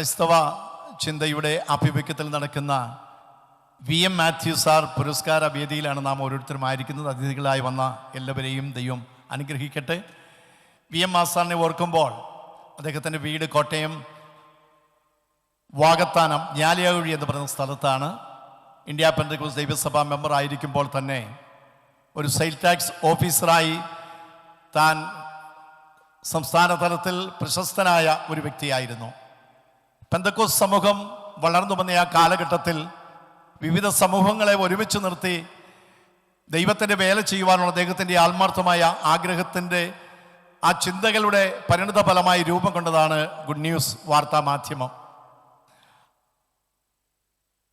ക്രൈസ്തവ ചിന്തയുടെ ആഭിമുഖ്യത്തിൽ നടക്കുന്ന വി എം മാത്യു സാർ പുരസ്കാര വേദിയിലാണ് നാം ഓരോരുത്തരും ആയിരിക്കുന്നത്. അതിഥികളായി വന്ന എല്ലാവരെയും ദൈവം അനുഗ്രഹിക്കട്ടെ. വി എം മാസാറിനെ ഓർക്കുമ്പോൾ അദ്ദേഹത്തിന്റെ വീട് കോട്ടയം വാഗത്താനം ഞാലിയാകുഴി എന്ന് പറയുന്ന സ്ഥലത്താണ്. ഇന്ത്യ പെന്തക്കോസ് ദൈവസഭ മെമ്പർ ആയിരിക്കുമ്പോൾ തന്നെ ഒരു സെയിൽ ടാക്സ് ഓഫീസറായി താൻ സംസ്ഥാന തലത്തിൽ പ്രശസ്തനായ ഒരു വ്യക്തിയായിരുന്നു. പെന്തക്കോസ് സമൂഹം വളർന്നു വന്ന ആ കാലഘട്ടത്തിൽ വിവിധ സമൂഹങ്ങളെ ഒരുമിച്ച് നിർത്തി ദൈവത്തിന്റെ വേല ചെയ്യുവാനുള്ള അദ്ദേഹത്തിന്റെ ആത്മാർത്ഥമായ ആഗ്രഹത്തിന്റെ ആ ചിന്തകളുടെ പരിണിത ഫലമായി രൂപം കൊണ്ടതാണ് ഗുഡ് ന്യൂസ് വാർത്താ മാധ്യമം.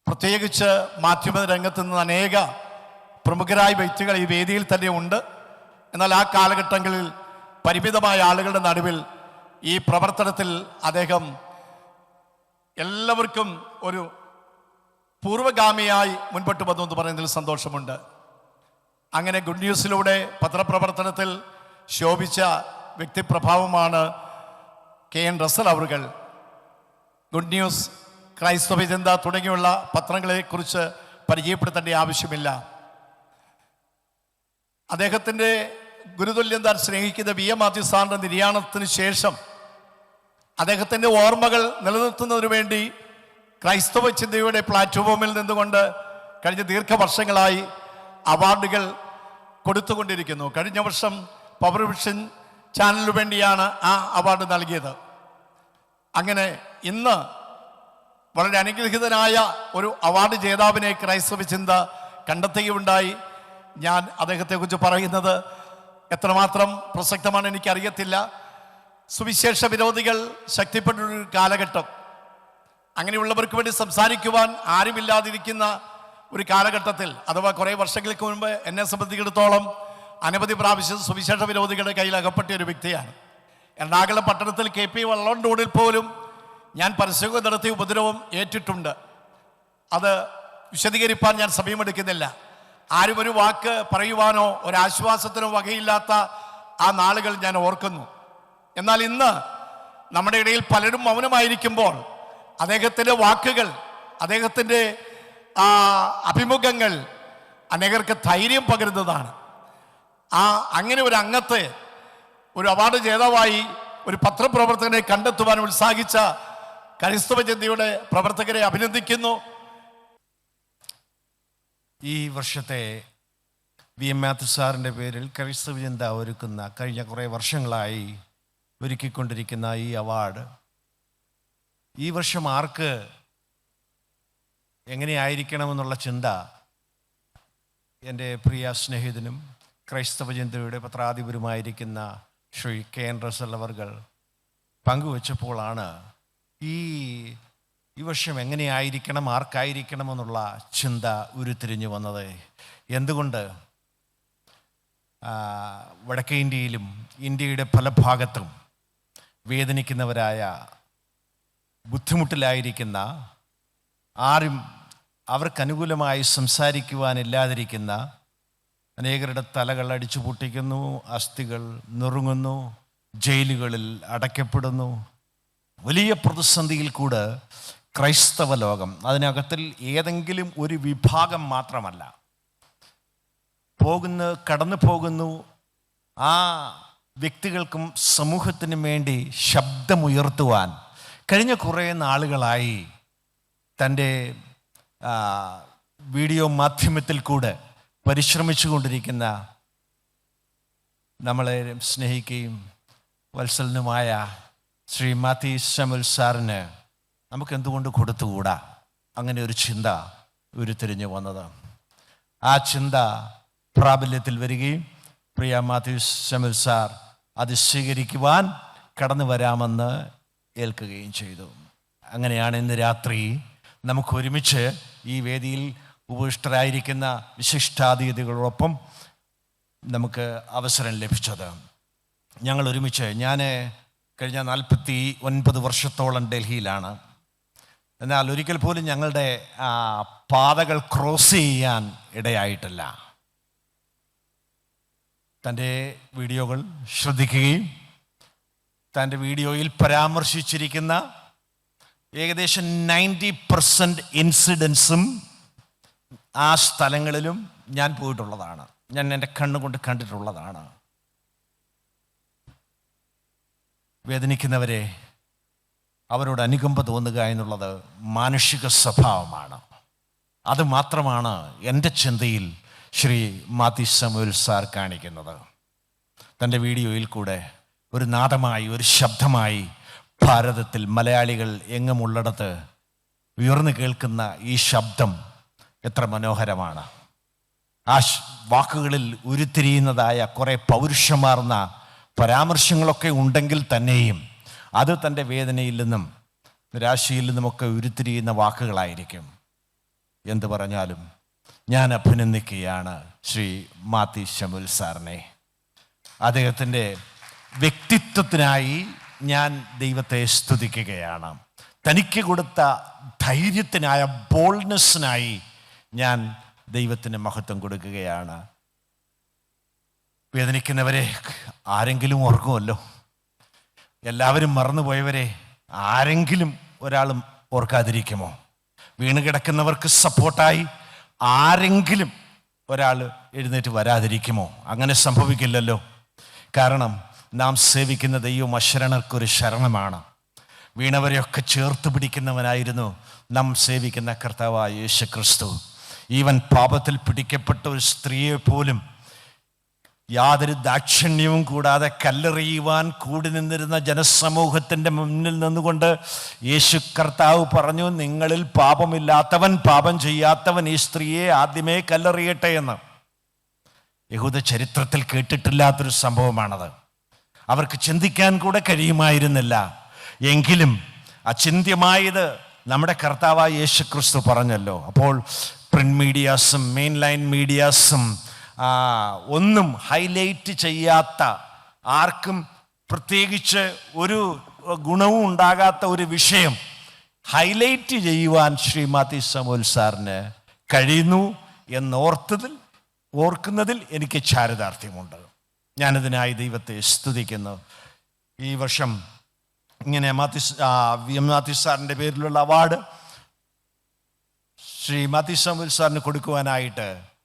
പ്രത്യേകിച്ച് മാധ്യമ രംഗത്ത് നിന്ന് അനേക പ്രമുഖരായ വ്യക്തികൾ ഈ വേദിയിൽ തന്നെ ഉണ്ട്. എന്നാൽ ആ കാലഘട്ടങ്ങളിൽ പരിമിതമായ ആളുകളുടെ നടുവിൽ ഈ പ്രവർത്തനത്തിൽ അദ്ദേഹം എല്ലാവർക്കും ഒരു പൂർവഗാമിയായി മുൻപോട്ട് വന്നു എന്ന് പറയുന്നതിൽ സന്തോഷമുണ്ട്. അങ്ങനെ ഗുഡ് ന്യൂസിലൂടെ പത്രപ്രവർത്തനത്തിൽ ശോഭിച്ച വ്യക്തിപ്രഭാവമാണ് കെ എൻ റസൽ അവറുകൾ. ഗുഡ് ന്യൂസ് ക്രൈസ്തവ ജനത തുടങ്ങിയുള്ള പത്രങ്ങളെക്കുറിച്ച് പരിചയപ്പെടുത്തേണ്ട ആവശ്യമില്ല. അദ്ദേഹത്തിന്റെ ഗുരുതുല്യം താൻ സ്നേഹിക്കുന്ന വി എം മാത്യു സാറിന്റെ നിര്യാണത്തിന് ശേഷം അദ്ദേഹത്തിന്റെ ഓർമ്മകൾ നിലനിർത്തുന്നതിനു വേണ്ടി ക്രൈസ്തവ ചിന്തയുടെ പ്ലാറ്റ്ഫോമിൽ നിന്നുകൊണ്ട് കഴിഞ്ഞ ദീർഘവർഷങ്ങളായി അവാർഡുകൾ കൊടുത്തുകൊണ്ടിരിക്കുന്നു. കഴിഞ്ഞ വർഷം പവർ വിഷൻ ചാനലിനു വേണ്ടിയാണ് ആ അവാർഡ് നൽകിയത്. അങ്ങനെ ഇന്ന് വളരെ അനുഗ്രഹിതനായ ഒരു അവാർഡ് ജേതാവിനെ ക്രൈസ്തവ ചിന്ത കണ്ടെത്തുകയുണ്ടായി. ഞാൻ അദ്ദേഹത്തെക്കുറിച്ച് പറയുന്നത് എത്രമാത്രം പ്രസക്തമാണ് എനിക്കറിയത്തില്ല. സുവിശേഷ വിരോധികൾ ശക്തിപ്പെട്ടൊരു കാലഘട്ടം. അങ്ങനെയുള്ളവർക്ക് വേണ്ടി സംസാരിക്കുവാൻ ആരുമില്ലാതിരിക്കുന്ന ഒരു കാലഘട്ടത്തിൽ അഥവാ കുറേ വർഷങ്ങൾക്ക് മുൻപ് എന്നെ സംബന്ധിച്ചിടത്തോളം അനവധി പ്രാവശ്യം സുവിശേഷ വിരോധികളുടെ കയ്യിൽ അകപ്പെട്ട ഒരു വ്യക്തിയാണ്. എറണാകുളം പട്ടണത്തിൽ കെ പി വള്ളോൺ റോഡിൽ പോലും ഞാൻ പരസ്യം നടത്തിയ ഉപദ്രവം ഏറ്റിട്ടുണ്ട്. അത് വിശദീകരിപ്പാൻ ഞാൻ സമയമെടുക്കുന്നില്ല. ആരും ഒരു വാക്ക് പറയുവാനോ ഒരാശ്വാസത്തിനോ വകയില്ലാത്ത ആ നാളുകൾ ഞാൻ ഓർക്കുന്നു. എന്നാൽ ഇന്ന് നമ്മുടെ ഇടയിൽ പലരും മൗനമായിരിക്കുമ്പോൾ അദ്ദേഹത്തിന്റെ വാക്കുകൾ അദ്ദേഹത്തിന്റെ അഭിമുഖങ്ങൾ അനേകർക്ക് ധൈര്യം പകരുന്നതാണ്. ആ അങ്ങനെ ഒരു അംഗത്തെ ഒരു അവാർഡ് ജേതാവായി ഒരു പത്രപ്രവർത്തകനെ കണ്ടെത്തുവാൻ ഉത്സാഹിച്ച ക്രൈസ്തവ ചിന്തയുടെ പ്രവർത്തകരെ അഭിനന്ദിക്കുന്നു. ഈ വർഷത്തെ വി എം മാത്യു സാറിന്റെ പേരിൽ ക്രൈസ്തവ ചിന്ത ഒരുക്കുന്ന കഴിഞ്ഞ കുറേ വർഷങ്ങളായി ഒരുക്കിക്കൊണ്ടിരിക്കുന്ന ഈ അവാർഡ്. ഈ വർഷം ആർക്ക് എങ്ങനെയായിരിക്കണമെന്നുള്ള ചിന്ത എന്റെ പ്രിയ സ്നേഹിതനും ക്രൈസ്തവ ചിന്തയുടെ പത്രാധിപരുമായിരിക്കുന്ന ശ്രീ കെ എൻ റസൽ അവർകൾ പങ്കുവച്ചപ്പോഴാണ് ഈ ഈ വർഷം എങ്ങനെയായിരിക്കണം ആർക്കായിരിക്കണം എന്നുള്ള ചിന്ത ഉരുത്തിരിഞ്ഞു വന്നത്. എന്തുകൊണ്ട്? വടക്കേ ഇന്ത്യയിലും ഇന്ത്യയുടെ പല ഭാഗത്തും വേദനിക്കുന്നവരായ ബുദ്ധിമുട്ടിലായിരിക്കുന്ന ആരും അവർക്ക് അനുകൂലമായി സംസാരിക്കുവാനില്ലാതിരിക്കുന്ന അനേകരുടെ തലകൾ അടിച്ചു പൊട്ടിക്കുന്നു അസ്ഥികൾ നുറുങ്ങുന്നു ജയിലുകളിൽ അടയ്ക്കപ്പെടുന്നു. വലിയ പ്രതിസന്ധിയിൽ കൂടെ ക്രൈസ്തവ ലോകം അതിനകത്തിൽ ഏതെങ്കിലും ഒരു വിഭാഗം മാത്രമല്ല. പോകുന്നു കടന്നു പോകുന്നു ആ വ്യക്തികൾക്കും സമൂഹത്തിനും വേണ്ടി ശബ്ദമുയർത്തുവാൻ കഴിഞ്ഞ കുറേ നാളുകളായി തന്റെ വീഡിയോ മാധ്യമത്തിൽ കൂടെ പരിശ്രമിച്ചു കൊണ്ടിരിക്കുന്ന നമ്മളെ സ്നേഹിക്കുകയും വത്സലനുമായ ശ്രീ മാത്യു ശമുൽ സാറിന് നമുക്ക് എന്തുകൊണ്ട് കൊടുത്തുകൂടാ? അങ്ങനെ ഒരു ചിന്ത ഉരുത്തിരിഞ്ഞു വന്നത്. ആ ചിന്ത പ്രാബല്യത്തിൽ വരികയും പ്രിയ മാത്യു ശമുൽ സാർ അത് സ്വീകരിക്കുവാൻ കടന്നു വരാമെന്ന് ഏൽക്കുകയും ചെയ്തു. അങ്ങനെയാണ് ഇന്ന് രാത്രി നമുക്ക് ഒരുമിച്ച് ഈ വേദിയിൽ ഉപവിഷ്ടരായിരിക്കുന്ന വിശിഷ്ടാതിഥികളോടൊപ്പം നമുക്ക് അവസരം ലഭിച്ചത്. ഞങ്ങൾ ഒരുമിച്ച് ഞാൻ കഴിഞ്ഞ നാൽപ്പത്തി ഒൻപത് വർഷത്തോളം ഡൽഹിയിലാണ്. എന്നാൽ ഒരിക്കൽ പോലും ഞങ്ങളുടെ പാതകൾ ക്രോസ് ചെയ്യാൻ ഇടയായിട്ടില്ല. തന്റെ വീഡിയോകൾ ശ്രദ്ധിക്കുകയും തന്റെ വീഡിയോയിൽ പരാമർശിച്ചിരിക്കുന്ന ഏകദേശം നയന്റി പെർസെന്റ് ഇൻസിഡൻസും ആ സ്ഥലങ്ങളിലും ഞാൻ പോയിട്ടുള്ളതാണ്. ഞാൻ എന്റെ കണ്ണുകൊണ്ട് കണ്ടിട്ടുള്ളതാണ്. വേദനിക്കുന്നവരെ അവരോട് അനുകമ്പ തോന്നുക എന്നുള്ളത് മാനുഷിക സ്വഭാവമാണ്. അത് മാത്രമാണ് എന്റെ ചിന്തയിൽ ശ്രീ മാതി സമുൽ സാർ കാണിക്കുന്നത്. തന്റെ വീഡിയോയിൽ കൂടെ ഒരു നാദമായി ഒരു ശബ്ദമായി ഭാരതത്തിൽ മലയാളികൾ എങ്ങുമുള്ളിടത്ത് ഉയർന്നു കേൾക്കുന്ന ഈ ശബ്ദം എത്ര മനോഹരമാണ്. ആ വാക്കുകളിൽ ഉരുത്തിരിയുന്നതായ കുറെ പൗരുഷമാർന്ന പരാമർശങ്ങളൊക്കെ ഉണ്ടെങ്കിൽ തന്നെയും അത് തന്റെ വേദനയിൽ നിന്നും നിരാശയിൽ നിന്നുമൊക്കെ ഉരുത്തിരിയുന്ന വാക്കുകളായിരിക്കും. എന്തു പറഞ്ഞാലും ഞാൻ അഭിനന്ദിക്കുകയാണ് ശ്രീ മാത്തി ഷമുൽ സാറിനെ. അദ്ദേഹത്തിന്റെ വ്യക്തിത്വത്തിനായി ഞാൻ ദൈവത്തെ സ്തുതിക്കുകയാണ്. തനിക്ക് കൊടുത്ത ധൈര്യത്തിനായ ബോൾഡ്നെസ്സിനായി ഞാൻ ദൈവത്തിന് മഹത്വം കൊടുക്കുകയാണ്. വേദനിക്കുന്നവരെ ആരെങ്കിലും ഓർക്കുമല്ലോ? എല്ലാവരും മറന്നുപോയവരെ ആരെങ്കിലും ഒരാളും ഓർക്കാതിരിക്കുമോ? വീണ് കിടക്കുന്നവർക്ക് സപ്പോർട്ടായി ആരെങ്കിലും ഒരാൾ എഴുന്നേറ്റ് വരാതിരിക്കുമോ? അങ്ങനെ സംഭവിക്കില്ലല്ലോ. കാരണം നാം സേവിക്കുന്ന ദൈവം അശരണർക്കൊരു ശരണമാണ്. വീണവരെയൊക്കെ ചേർത്ത് പിടിക്കുന്നവനായിരുന്നു നാം സേവിക്കുന്ന കർത്താവായ യേശു ക്രിസ്തു ഈവൻ പാപത്തിൽ പിടിക്കപ്പെട്ട ഒരു സ്ത്രീയെ പോലും യാതൊരു ദാക്ഷിണ്യവും കൂടാതെ കല്ലെറിയുവാൻ കൂടി നിന്നിരുന്ന ജനസമൂഹത്തിന്റെ മുന്നിൽ നിന്നുകൊണ്ട് യേശു കർത്താവ് പറഞ്ഞു നിങ്ങളിൽ പാപമില്ലാത്തവൻ പാപം ചെയ്യാത്തവൻ ഈ സ്ത്രീയെ ആദ്യമേ കല്ലെറിയട്ടെ എന്ന്. യഹൂദ ചരിത്രത്തിൽ കേട്ടിട്ടില്ലാത്തൊരു സംഭവമാണത്. അവർക്ക് ചിന്തിക്കാൻ കൂടെ കഴിയുമായിരുന്നില്ല. എങ്കിലും അചിന്ത്യമായത് നമ്മുടെ കർത്താവായ യേശു ക്രിസ്തു പറഞ്ഞല്ലോ. അപ്പോൾ പ്രിന്റ് മീഡിയാസും മെയിൻ ലൈൻ മീഡിയാസും ഒന്നും ഹൈലൈറ്റ് ചെയ്യാത്ത ആർക്കും പ്രത്യേകിച്ച് ഒരു ഗുണവും ഉണ്ടാകാത്ത ഒരു വിഷയം ഹൈലൈറ്റ് ചെയ്യുവാൻ ശ്രീമാതി സമോൽ സാറിന് കഴിയുന്നു എന്നോർത്തതിൽ ഓർക്കുന്നതിൽ എനിക്ക് ചാരിതാർത്ഥ്യമുണ്ട്. ഞാനതിനായി ദൈവത്തെ സ്തുതിക്കുന്നു. ഈ വർഷം ഇങ്ങനെ മാതിസ് എം മാത്യു സാറിന്റെ പേരിലുള്ള അവാർഡ് ശ്രീ മാത്യു സമൂൽ സാറിന് കൊടുക്കുവാനായിട്ട്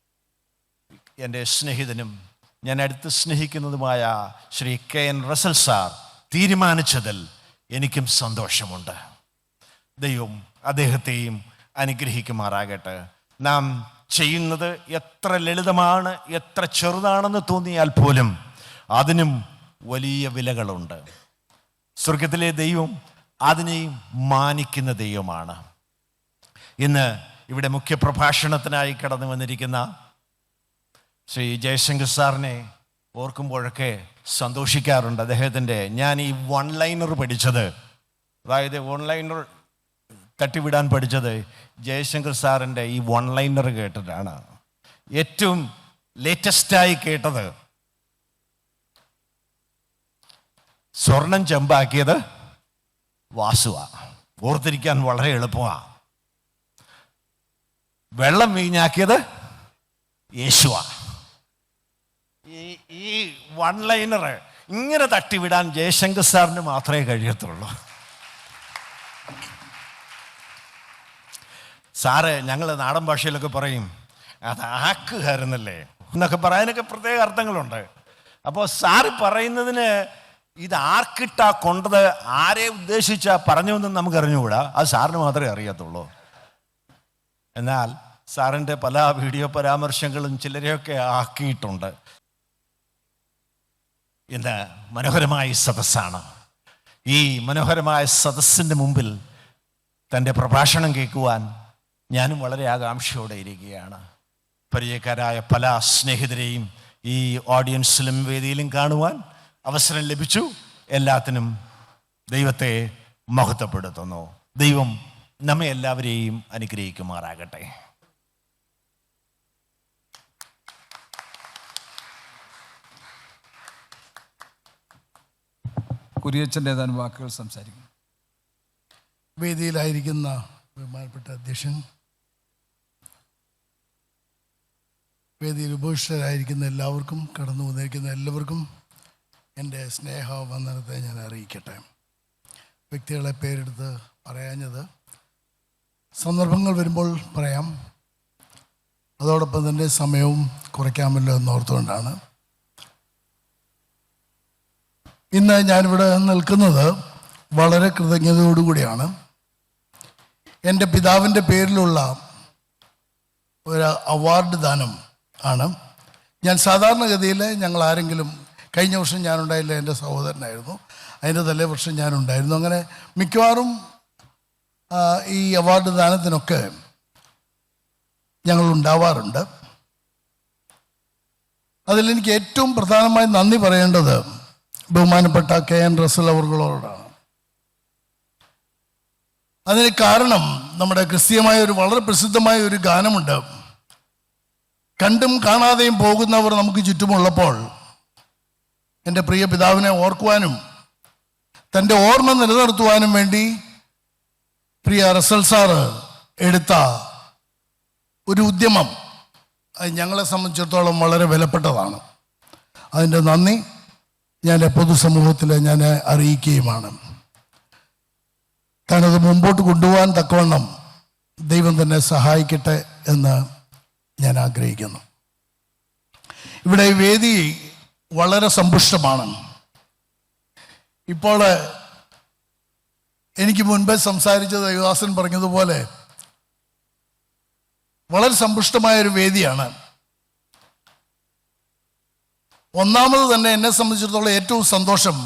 എന്റെ സ്നേഹിതനും ഞാൻ അടുത്ത് സ്നേഹിക്കുന്നതുമായ Shri K N Russel sir തീരുമാനിച്ചതിൽ എനിക്കും സന്തോഷമുണ്ട്. ദൈവം അദ്ദേഹത്തെയും അനുഗ്രഹിക്കുമാറാകട്ടെ. നാം ചെയ്യുന്നത് എത്ര ലളിതമാണ് എത്ര ചെറുതാണെന്ന് തോന്നിയാൽ പോലും അതിനും വലിയ വിലകളുണ്ട്. സ്വർഗത്തിലെ ദൈവം അതിനെയും മാനിക്കുന്ന ദൈവമാണ്. ഇന്ന് ഇവിടെ മുഖ്യപ്രഭാഷണത്തിനായി കടന്നു വന്നിരിക്കുന്ന ശ്രീ ജയശങ്കർ സാറിനെ ഓർക്കുമ്പോഴൊക്കെ സന്തോഷിക്കാറുണ്ട് അദ്ദേഹത്തിന്റെ. ഞാൻ ഈ വൺ ലൈനർ പഠിച്ചത് അതായത് വൺ ലൈനർ തട്ടിവിടാൻ പഠിച്ചത് ജയശങ്കർ സാറിന്റെ ഈ വൺ ലൈനർ കേട്ടിട്ടാണ്. ഏറ്റവും ലേറ്റസ്റ്റായി കേട്ടത് സ്വർണം ചെമ്പാക്കിയത് വാസുവ. ഓർത്തിരിക്കാൻ വളരെ എളുപ്പമാണ് വെള്ളം വീഞ്ഞാക്കിയത് യേശുവ. ഈ ഈ വൺ ലൈനർ ഇങ്ങനെ തട്ടിവിടാൻ ജയശങ്കർ സാറിന് മാത്രമേ കഴിയത്തുള്ളൂ. സാറ് ഞങ്ങൾ നാടൻ ഭാഷയിലൊക്കെ പറയും അത് ആക്കുകാരുന്നല്ലേ എന്നൊക്കെ പറയാനൊക്കെ പ്രത്യേക അർത്ഥങ്ങളുണ്ട്. അപ്പോൾ സാറ് പറയുന്നതിന് ഇത് ആർക്കിട്ടാ കൊണ്ടത് ആരെ ഉദ്ദേശിച്ചാ പറഞ്ഞു എന്നും നമുക്ക് അറിഞ്ഞുകൂടാ അത് സാറിന് മാത്രമേ അറിയത്തുള്ളൂ. എന്നാൽ സാറിന്റെ പല വീഡിയോ പരാമർശങ്ങളും ചിലരെയൊക്കെ ആക്കിയിട്ടുണ്ട്. ഇന്ന് മനോഹരമായ സദസ്സാണ്. ഈ മനോഹരമായ സദസ്സിന്റെ മുമ്പിൽ തന്റെ പ്രഭാഷണം കേൾക്കുവാൻ ഞാനും വളരെ ആകാംക്ഷയോടെ ഇരിക്കുകയാണ്. പരിചയക്കാരായ പല സ്നേഹിതരെയും ഈ ഓഡിയൻസിലും വേദിയിലും കാണുവാൻ അവസരം ലഭിച്ചു. എല്ലാത്തിനും ദൈവത്തെ മഹത്വപ്പെടുത്തുന്നു. ദൈവം നമ്മെ എല്ലാവരെയും അനുഗ്രഹിക്കുമാറാകട്ടെ. കുരിയച്ചന്റെ ഏതാനും വാക്കുകൾ സംസാരിക്കുന്നു. വേദിയിലായിരിക്കുന്ന ബഹുമാനപ്പെട്ട അധ്യക്ഷൻ വേദിയിൽ ഉപവിഷ്ടരായിരിക്കുന്ന എല്ലാവർക്കും കടന്നു വന്നിരിക്കുന്ന എല്ലാവർക്കും എന്റെ സ്നേഹ വന്ദനത്തെ ഞാൻ അറിയിക്കട്ടെ. വ്യക്തികളെ പേരെടുത്ത് പറയാഞ്ഞത് സന്ദർഭങ്ങൾ വരുമ്പോൾ പറയാം. അതോടൊപ്പം തന്നെ സമയവും കുറയ്ക്കാമല്ലോ എന്നോർത്തുകൊണ്ടാണ് ഇന്ന് ഞാനിവിടെ നിൽക്കുന്നത് വളരെ കൃതജ്ഞതയോടുകൂടിയാണ്. എന്റെ പിതാവിന്റെ പേരിലുള്ള ഒരു അവാർഡ് ദാനം ആണ്. ഞാൻ സാധാരണഗതിയിൽ ഞങ്ങൾ ആരെങ്കിലും കഴിഞ്ഞ വർഷം ഞാനുണ്ടായില്ല എന്റെ സഹോദരനായിരുന്നു. അതിന്റെ തലേ വർഷം ഞാനുണ്ടായിരുന്നു. അങ്ങനെ മിക്കവാറും ഈ അവാർഡ് ദാനത്തിനൊക്കെ ഞങ്ങൾ ഉണ്ടാവാറുണ്ട്. അതിലെനിക്ക് ഏറ്റവും പ്രധാനമായി നന്ദി പറയേണ്ടത് ബഹുമാനപ്പെട്ട കെ എൻ റസൽ അവർകളോടാണ് അതിന് കാരണം നമ്മുടെ ക്രിസ്തീയമായ ഒരു വളരെ പ്രസിദ്ധമായ ഒരു ഗാനമുണ്ട്. കണ്ടും കാണാതെയും പോകുന്നവർ നമുക്ക് ചുറ്റുമുള്ളപ്പോൾ എന്റെ പ്രിയ പിതാവിനെ ഓർക്കുവാനും തന്റെ ഓർമ്മ നിലനിർത്തുവാനും വേണ്ടി പ്രിയ റസൽ സാറ് എടുത്ത ഒരു ഉദ്യമം അത് ഞങ്ങളെ സംബന്ധിച്ചിടത്തോളം വളരെ വിലപ്പെട്ടതാണ്. അതിന്റെ നന്ദി. ഞാൻ പൊതുസമൂഹത്തിൽ ഞാൻ അറിയിക്കുകയുമാണ്. താനത് മുമ്പോട്ട് കൊണ്ടുപോകാൻ തക്കവണ്ണം ദൈവം തന്നെ സഹായിക്കട്ടെ എന്ന് ഞാൻ ആഗ്രഹിക്കുന്നു. ഇവിടെ വേദി വളരെ സമ്പുഷ്ടമാണ്. ഇപ്പോൾ എനിക്ക് മുൻപേ സംസാരിച്ച ദേവദാസൻ പറഞ്ഞതുപോലെ വളരെ സമ്പുഷ്ടമായ ഒരു വേദിയാണ്. ഒന്നാമത് തന്നെ എന്നെ സംബന്ധിച്ചിടത്തോളം ഏറ്റവും സന്തോഷം.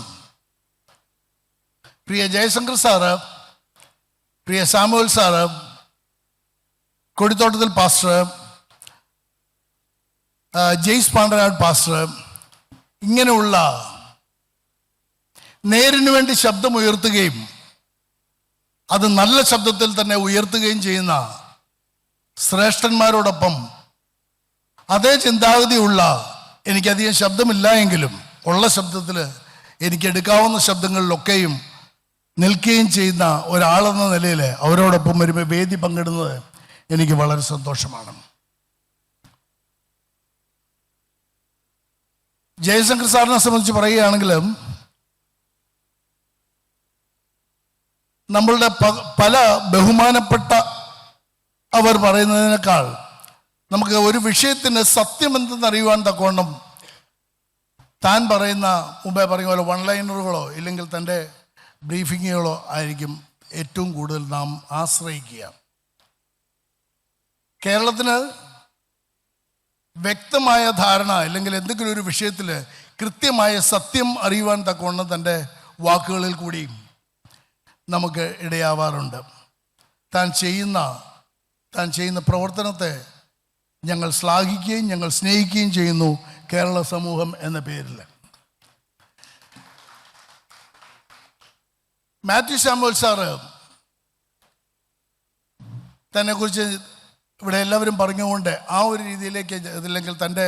പ്രിയ ജയശങ്കർ സാറ് പ്രിയ Samuel sir Kodithottathil pastor Jaice Pandanad pastor ഇങ്ങനെയുള്ള നേരിന് വേണ്ടി ശബ്ദം ഉയർത്തുകയും അത് നല്ല ശബ്ദത്തിൽ തന്നെ ഉയർത്തുകയും ചെയ്യുന്ന ശ്രേഷ്ഠന്മാരോടൊപ്പം അതേ ചിന്താഗതിയുള്ള എനിക്കധികം ശബ്ദമില്ല എങ്കിലും ഉള്ള ശബ്ദത്തിൽ എനിക്ക് എടുക്കാവുന്ന ശബ്ദങ്ങളിലൊക്കെയും നിൽക്കുകയും ചെയ്യുന്ന ഒരാളെന്ന നിലയിൽ അവരോടൊപ്പം വരുമ്പോൾ വേദി പങ്കിടുന്നത് എനിക്ക് വളരെ സന്തോഷമാണ്. ജയശങ്കർ സാറിനെ സംബന്ധിച്ച് പറയുകയാണെങ്കിൽ നമ്മളുടെ പല ബഹുമാനപ്പെട്ട അവർ പറയുന്നതിനേക്കാൾ നമുക്ക് ഒരു വിഷയത്തിന് സത്യം എന്തെന്ന് അറിയുവാൻ തക്കവണ്ണം താൻ പറയുന്ന മുമ്പേ പറഞ്ഞ പോലെ വൺ ലൈനറുകളോ ഇല്ലെങ്കിൽ തന്റെ ബ്രീഫിങ്ങുകളോ ആയിരിക്കും ഏറ്റവും കൂടുതൽ നാം ആശ്രയിക്കുക. കേരളത്തിന് വ്യക്തമായ ധാരണ അല്ലെങ്കിൽ എന്തെങ്കിലും ഒരു വിഷയത്തിൽ കൃത്യമായ സത്യം അറിയുവാൻ തക്കവണ്ണം തന്റെ വാക്കുകളിൽ കൂടി നമുക്ക് ഇടയാവാറുണ്ട്. താൻ ചെയ്യുന്ന താൻ ചെയ്യുന്ന പ്രവർത്തനത്തെ ഞങ്ങൾ ശ്ലാഘിക്കുകയും ഞങ്ങൾ സ്നേഹിക്കുകയും ചെയ്യുന്നു കേരള സമൂഹം എന്ന പേരിൽ. മാത്യു സാമുവൽ സാറ് തന്നെ കുറിച്ച് ഇവിടെ എല്ലാവരും പറഞ്ഞുകൊണ്ട് ആ ഒരു രീതിയിലേക്ക് ഇതില്ലെങ്കിൽ തന്റെ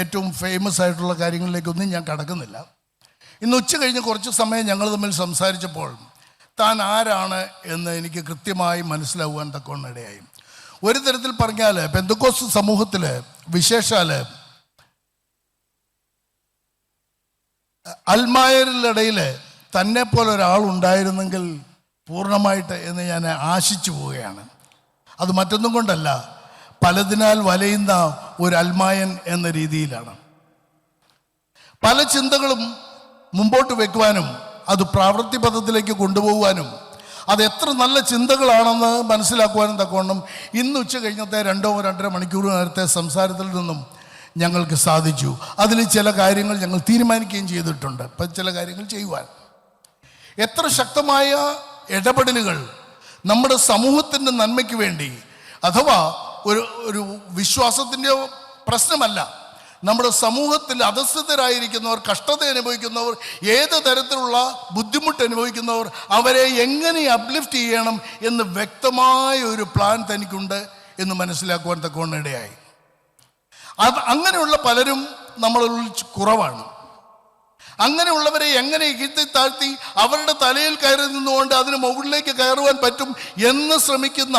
ഏറ്റവും ഫേമസ് ആയിട്ടുള്ള കാര്യങ്ങളിലേക്കൊന്നും ഞാൻ കടക്കുന്നില്ല. ഇന്ന് ഉച്ച കഴിഞ്ഞ് കുറച്ച് സമയം ഞങ്ങൾ തമ്മിൽ സംസാരിച്ചപ്പോൾ താൻ ആരാണ് എന്ന് എനിക്ക് കൃത്യമായി മനസ്സിലാവുവാൻ തക്കവണ്ണം ഇടയായി. ഒരു തരത്തിൽ പറഞ്ഞാൽ പെന്തക്കോസ് സമൂഹത്തിൽ വിശേഷാൽ അൽമായരിലിടയിൽ തന്നെ പോലെ ഒരാൾ ഉണ്ടായിരുന്നെങ്കിൽ പൂർണമായിട്ട് എന്ന് ഞാൻ ആശിച്ചു പോവുകയാണ്. അത് മറ്റൊന്നും കൊണ്ടല്ല പലതിനാൽ വലയുന്ന ഒരു അൽമായൻ എന്ന രീതിയിലാണ്. പല ചിന്തകളും മുമ്പോട്ട് വെക്കുവാനും അത് പ്രാവൃത്തിപഥത്തിലേക്ക് കൊണ്ടുപോകുവാനും അത് എത്ര നല്ല ചിന്തകളാണെന്ന് മനസ്സിലാക്കുവാനും തക്കവണ്ണം ഇന്ന് ഉച്ച കഴിഞ്ഞത്തെ രണ്ടോ രണ്ടര മണിക്കൂർ നേരത്തെ സംസാരത്തിൽ നിന്നും ഞങ്ങൾക്ക് സാധിച്ചു. അതിൽ ചില കാര്യങ്ങൾ ഞങ്ങൾ തീരുമാനിക്കുകയും ചെയ്തിട്ടുണ്ട്. ഇപ്പം ചില കാര്യങ്ങൾ ചെയ്യുവാൻ. എത്ര ശക്തമായ ഇടപെടലുകൾ നമ്മുടെ സമൂഹത്തിന്റെ നന്മയ്ക്ക് വേണ്ടി അഥവാ ഒരു ഒരു വിശ്വാസത്തിന്റെ പ്രശ്നമല്ല നമ്മുടെ സമൂഹത്തിൽ അധസ്ഥിതരായിരിക്കുന്നവർ കഷ്ടത അനുഭവിക്കുന്നവർ ഏത് തരത്തിലുള്ള ബുദ്ധിമുട്ട് അനുഭവിക്കുന്നവർ അവരെ എങ്ങനെ അപ്ലിഫ്റ്റ് ചെയ്യണം എന്ന് വ്യക്തമായ ഒരു പ്ലാൻ തനിക്കുണ്ട് എന്ന് മനസ്സിലാക്കുവാൻ തക്കവണ്ണിടയായി അത് അങ്ങനെയുള്ള പലരും നമ്മളിൽ കുറവാണ്. അങ്ങനെയുള്ളവരെ എങ്ങനെ ഇകഴ്ത്തി താഴ്ത്തി അവരുടെ തലയിൽ കയറി നിന്നുകൊണ്ട് അതിന് മുകളിലേക്ക് കയറുവാൻ പറ്റും എന്ന് ശ്രമിക്കുന്ന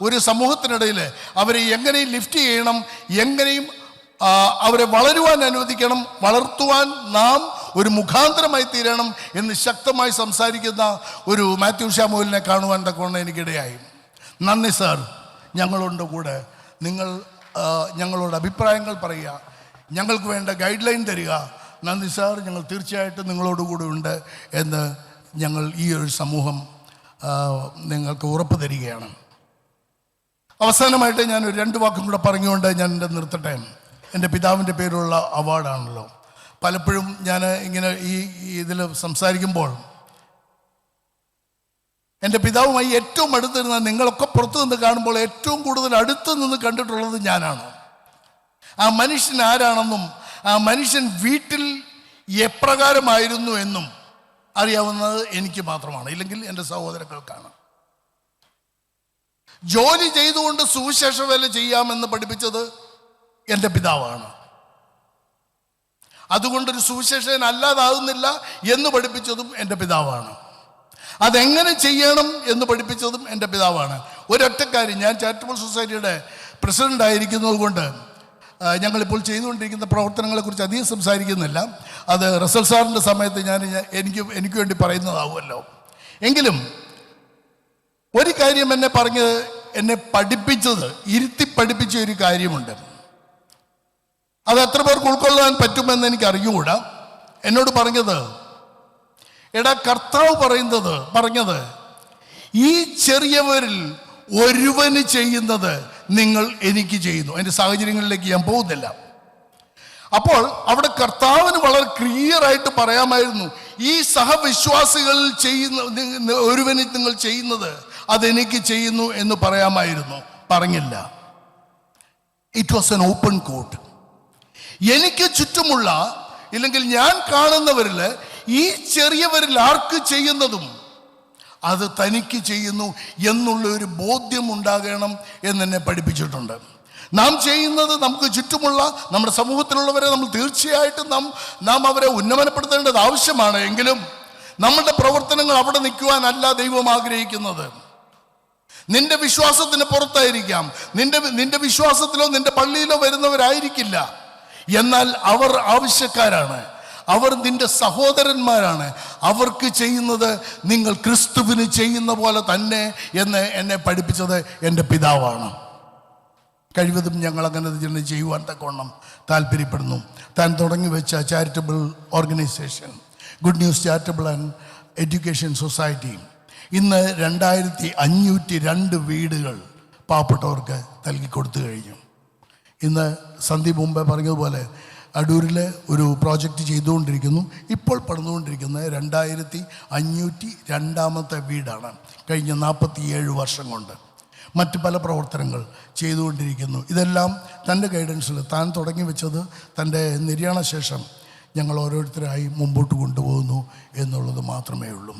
ഒരു സമൂഹത്തിനിടയിൽ അവരെ എങ്ങനെയും ലിഫ്റ്റ് ചെയ്യണം എങ്ങനെയും അവരെ വളരുവാൻ അനുവദിക്കണം വളർത്തുവാൻ നാം ഒരു മുഖാന്തരമായി തീരണം എന്ന് ശക്തമായി സംസാരിക്കുന്ന ഒരു മാത്യു ഷാമുലിനെ കാണുവാൻ തക്കവണ്ണം എനിക്കിടയായി. നന്ദി സാർ ഞങ്ങളുടെ കൂടെ. നിങ്ങൾ ഞങ്ങളോട് അഭിപ്രായങ്ങൾ പറയുക. ഞങ്ങൾക്ക് വേണ്ട ഗൈഡ് ലൈൻ തരിക. നന്ദി സാർ ഞങ്ങൾ തീർച്ചയായിട്ടും നിങ്ങളോടുകൂടെ ഉണ്ട് എന്ന് ഞങ്ങൾ ഈ ഒരു സമൂഹം നിങ്ങൾക്ക് ഉറപ്പ് തരികയാണ്. അവസാനമായിട്ട് ഞാൻ രണ്ട് വാക്കും കൂടെ പറഞ്ഞുകൊണ്ട് ഞാൻ നിർത്തട്ടെ. എന്റെ പിതാവിന്റെ പേരുള്ള അവാർഡാണല്ലോ. പലപ്പോഴും ഞാൻ ഇങ്ങനെ ഈ ഇതിൽ സംസാരിക്കുമ്പോൾ എന്റെ പിതാവുമായി ഏറ്റവും അടുത്തിരുന്ന നിങ്ങളൊക്കെ പുറത്തു നിന്ന് കാണുമ്പോൾ ഏറ്റവും കൂടുതൽ അടുത്ത് നിന്ന് കണ്ടിട്ടുള്ളത് ഞാനാണ്. ആ മനുഷ്യൻ ആരാണെന്നും ആ മനുഷ്യൻ വീട്ടിൽ എപ്രകാരമായിരുന്നു എന്നും അറിയാവുന്നത് എനിക്ക് മാത്രമാണ്. ഇല്ലെങ്കിൽ എന്റെ സഹോദരങ്ങൾക്കാണ്. ജോലി ചെയ്തുകൊണ്ട് സുവിശേഷ വേല ചെയ്യാമെന്ന് പഠിപ്പിച്ചത് എന്റെ പിതാവാണ്. അതുകൊണ്ടൊരു സുവിശേഷൻ അല്ലാതാകുന്നില്ല എന്ന് പഠിപ്പിച്ചതും എന്റെ പിതാവാണ്. അതെങ്ങനെ ചെയ്യണം എന്ന് പഠിപ്പിച്ചതും എന്റെ പിതാവാണ്. ഒരൊറ്റക്കാര്യം ഞാൻ ചാരിറ്റബിൾ സൊസൈറ്റിയുടെ പ്രസിഡന്റ് ആയിരിക്കുന്നത് കൊണ്ട് ഞങ്ങളിപ്പോൾ ചെയ്തുകൊണ്ടിരിക്കുന്ന പ്രവർത്തനങ്ങളെക്കുറിച്ച് അധികം സംസാരിക്കുന്നില്ല. അത് റസൽ സാറിന്റെ സമയത്ത് ഞാൻ- എനിക്ക് എനിക്ക് വേണ്ടി പറയുന്നതാവുമല്ലോ. എങ്കിലും ഒരു കാര്യം എന്നെ പറഞ്ഞ് എന്നെ പഠിപ്പിച്ചത് ഇരുത്തി പഠിപ്പിച്ച ഒരു കാര്യമുണ്ട്. അത് എത്ര പേർക്ക് ഉൾക്കൊള്ളാൻ പറ്റുമെന്ന് എനിക്ക് അറിഞ്ഞുകൂടാ. എന്നോട് പറഞ്ഞത് എടാ കർത്താവ് പറയുന്നത് പറഞ്ഞത് ഈ ചെറിയവരിൽ ഒരുവന് ചെയ്യുന്നത് നിങ്ങൾ എനിക്ക് ചെയ്യുന്നു. അതിന്റെ സാഹചര്യങ്ങളിലേക്ക് ഞാൻ പോകുന്നില്ല. അപ്പോൾ അവിടെ കർത്താവിന് വളരെ ക്ലിയർ ആയിട്ട് പറയാമായിരുന്നു ഈ സഹവിശ്വാസികളിൽ ചെയ്യുന്ന ഒരുവന് നിങ്ങൾ ചെയ്യുന്നത് അതെനിക്ക് ചെയ്യുന്നു എന്ന് പറയാമായിരുന്നു. പറഞ്ഞില്ല. It was an open court എനിക്ക് ചുറ്റുമുള്ള ഇല്ലെങ്കിൽ ഞാൻ കാണുന്നവരിൽ ഈ ചെറിയവരിൽ ആർക്ക് ചെയ്യുന്നതും അത് തനിക്ക് ചെയ്യുന്നു എന്നുള്ള ഒരു ബോധ്യം ഉണ്ടാകണം എന്ന് എന്നെ പഠിപ്പിച്ചിട്ടുണ്ട്. നാം ചെയ്യുന്നത് നമുക്ക് ചുറ്റുമുള്ള നമ്മുടെ സമൂഹത്തിലുള്ളവരെ നമ്മൾ തീർച്ചയായിട്ടും നാം നാം അവരെ ഉന്നമനപ്പെടുത്തേണ്ടത് ആവശ്യമാണ് എങ്കിലും നമ്മളുടെ പ്രവർത്തനങ്ങൾ അവിടെ നിൽക്കുവാനല്ല ദൈവം ആഗ്രഹിക്കുന്നത്. നിന്റെ വിശ്വാസത്തിന് പുറത്തായിരിക്കാം. നിന്റെ നിന്റെ വിശ്വാസത്തിലോ നിന്റെ പള്ളിയിലോ വരുന്നവരായിരിക്കില്ല. എന്നാൽ അവർ ആവശ്യക്കാരാണ്. അവർ നിന്റെ സഹോദരന്മാരാണ്. അവർക്ക് ചെയ്യുന്നത് നിങ്ങൾ ക്രിസ്തുവിന് ചെയ്യുന്ന പോലെ തന്നെ എന്ന് എന്നെ പഠിപ്പിച്ചത് എന്റെ പിതാവാണ്. കഴിവതും ഞങ്ങൾ അങ്ങനെ തന്നെ ചെയ്യുവാൻ തക്കവണ്ണം താല്പര്യപ്പെടുന്നു. താൻ തുടങ്ങി വെച്ച charitable organisation good news charitable and education society ഇന്ന് രണ്ടായിരത്തി അഞ്ഞൂറ്റി രണ്ട് വീടുകൾ പാവപ്പെട്ടവർക്ക് നൽകി കൊടുത്തു കഴിഞ്ഞു. ഇന്ന് സന്ദീപ് മുമ്പേ പറഞ്ഞതുപോലെ അടൂരിൽ ഒരു പ്രോജക്റ്റ് ചെയ്തുകൊണ്ടിരിക്കുന്നു. ഇപ്പോൾ പണിതുകൊണ്ടിരിക്കുന്നത് രണ്ടായിരത്തി അഞ്ഞൂറ്റി രണ്ടാമത്തെ വീടാണ്. കഴിഞ്ഞ നാൽപ്പത്തിയേഴ് വർഷം കൊണ്ട്. മറ്റ് പല പ്രവർത്തനങ്ങൾ ചെയ്തുകൊണ്ടിരിക്കുന്നു. ഇതെല്ലാം തന്റെ ഗൈഡൻസിൽ താൻ തുടങ്ങി വെച്ചത് തന്റെ നിര്യാണശേഷം ഞങ്ങൾ ഓരോരുത്തരായി മുമ്പോട്ട് കൊണ്ടുപോകുന്നു എന്നുള്ളത് മാത്രമേ ഉള്ളൂ.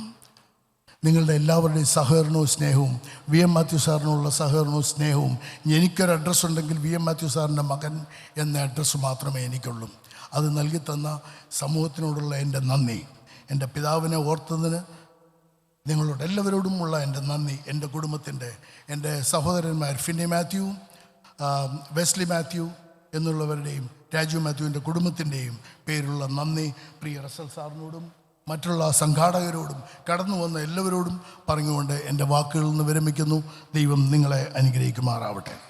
നിങ്ങളുടെ എല്ലാവരുടെയും സഹകരണവും സ്നേഹവും. വി എം മാത്യു സാറിനുള്ള സഹകരണവും സ്നേഹവും. എനിക്കൊരു അഡ്രസ്സ് ഉണ്ടെങ്കിൽ വി എം മാത്യു സാറിന്റെ മകൻ എന്ന അഡ്രസ്സ് മാത്രമേ എനിക്കുള്ളൂ. അത് നൽകി തന്ന സമൂഹത്തിനോടുള്ള എന്റെ നന്ദി. എന്റെ പിതാവിനെ ഓർത്തതിന് നിങ്ങളോട് എല്ലാവരോടുമുള്ള എന്റെ നന്ദി. എന്റെ കുടുംബത്തിന്റെ എന്റെ സഹോദരന്മാർ ഫിന്നി മാത്യു വെസ്ലി മാത്യു എന്നുള്ളവരുടെയും രാജു മാത്യുവിന്റെ കുടുംബത്തിന്റെയും പേരുള്ള നന്ദി. പ്രിയ റസൽ സാറിനോടും മറ്റുള്ള സംഘാടകരോടും കടന്നു വന്ന എല്ലാവരോടും പറഞ്ഞുകൊണ്ട് എന്റെ വാക്കുകളിൽ നിന്ന് വിരമിക്കുന്നു. ദൈവം നിങ്ങളെ അനുഗ്രഹിക്കുമാറാവട്ടെ.